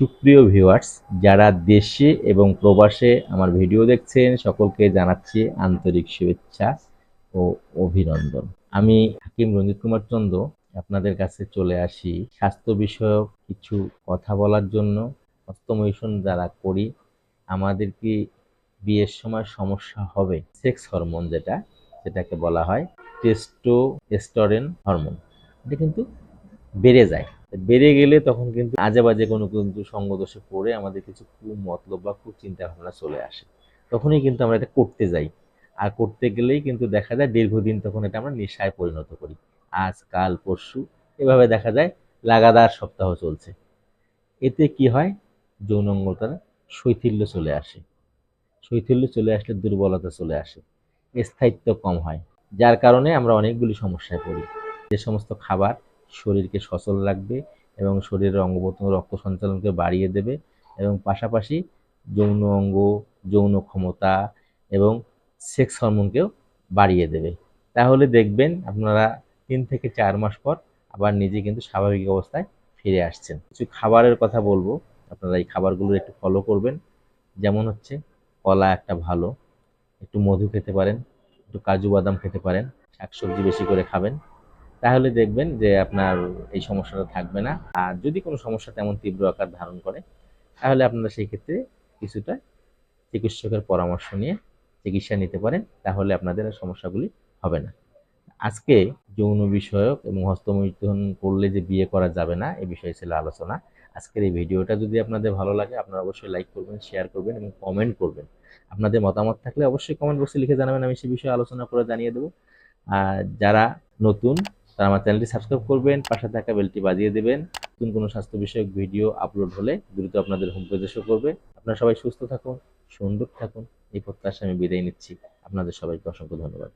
সুপ্রিয় ভিউয়ার্স যারা দেশে এবং প্রবাসে আমার ভিডিও দেখছেন, সকলকে জানাচ্ছি আন্তরিক শুভেচ্ছা ও অভিনন্দন। আমি হাকিম রঞ্জিত কুমার চন্দ্র, আপনাদের কাছে চলে আসি স্বাস্থ্য বিষয়ক কিছু কথা বলার জন্য। হস্তমৈশন যারা করি, আমাদের কি বিয়ের সময় সমস্যা হবে? সেক্স হরমোন যেটা, সেটাকে বলা হয় টেস্টো টেস্টোস্টেরন হরমোন এটা কিন্তু বেড়ে যায়। বেড়ে গেলে তখন কিন্তু আজে বাজে কোনো কিন্তু সঙ্গদোষে পড়ে আমাদের কিছু কুমতলব বা কুচিন্তা ভাবনা চলে আসে। তখনই কিন্তু আমরা এটা করতে যাই। আর করতে গেলেই কিন্তু দেখা যায় দীর্ঘদিন তখন এটা আমরা নেশায় পরিণত করি। আজ, কাল, পরশু, এভাবে দেখা যায় লাগাতার সপ্তাহ চলছে। এতে কি হয়? যৌনাঙ্গতার শৈথিল্য চলে আসে। শৈথিল্য চলে আসলে দুর্বলতা চলে আসে। স্থায়িত্ব কম হয়। যার কারণে আমরা অনেকগুলি সমস্যায় পড়ি। যে সমস্ত খাবার শরীরকে সচল রাখবে এবং শরীরের অঙ্গ প্রত্যঙ্গ রক্ত সঞ্চালনকে বাড়িয়ে দেবে এবং পাশাপাশি যৌন অঙ্গ, যৌন ক্ষমতা এবং সেক্স হরমোনকেও বাড়িয়ে দেবে। তাহলে দেখবেন আপনারা তিন থেকে চার মাস পর আবার নিজে কিন্তু স্বাভাবিক অবস্থায় ফিরে আসছেন। কিছু খাবারের কথা বলব, আপনারা এই খাবারগুলো একটু ফলো করবেন। যেমন হচ্ছে কলা একটা ভালো, একটু মধু খেতে পারেন, একটু কাজু বাদাম খেতে পারেন, শাকসবজি বেশি করে খাবেন। তাহলে দেখবেন যে আপনার এই সমস্যাটা থাকবে না। আর যদি কোনো সমস্যা তেমন তীব্র আকার ধারণ করে, তাহলে আপনারা সেই ক্ষেত্রে কিছুটা চিকিৎসকের পরামর্শ নিয়ে চিকিৎসা নিতে পারেন, তাহলে আপনাদের সমস্যাগুলি হবে না। আজকে যৌন বিষয়ক এবং হস্তমৈথুন করলে যে বিয়ে করা যাবে না, এ বিষয়ে ছিল আলোচনা। আজকের এই ভিডিওটা যদি আপনাদের ভালো লাগে, আপনারা অবশ্যই লাইক করবেন, শেয়ার করবেন এবং কমেন্ট করবেন। আপনাদের মতামত থাকলে অবশ্যই কমেন্ট বক্সে লিখে জানাবেন, আমি সে বিষয়ে আলোচনা করে জানিয়ে দেবো। আর যারা নতুন তারা আমার চ্যানেলটি সাবস্ক্রাইব করবেন, পাশে থাকা বেলটি বাজিয়ে দেবেন। নতুন কোনো স্বাস্থ্য বিষয়ক ভিডিও আপলোড হলে দ্রুত আপনাদের হোম পেজে শো করবে। আপনারা সবাই সুস্থ থাকুন, সুন্দর থাকুন। এই প্রত্যাশা আমি বিদায় নিচ্ছি। আপনাদের সবাইকে অসংখ্য ধন্যবাদ।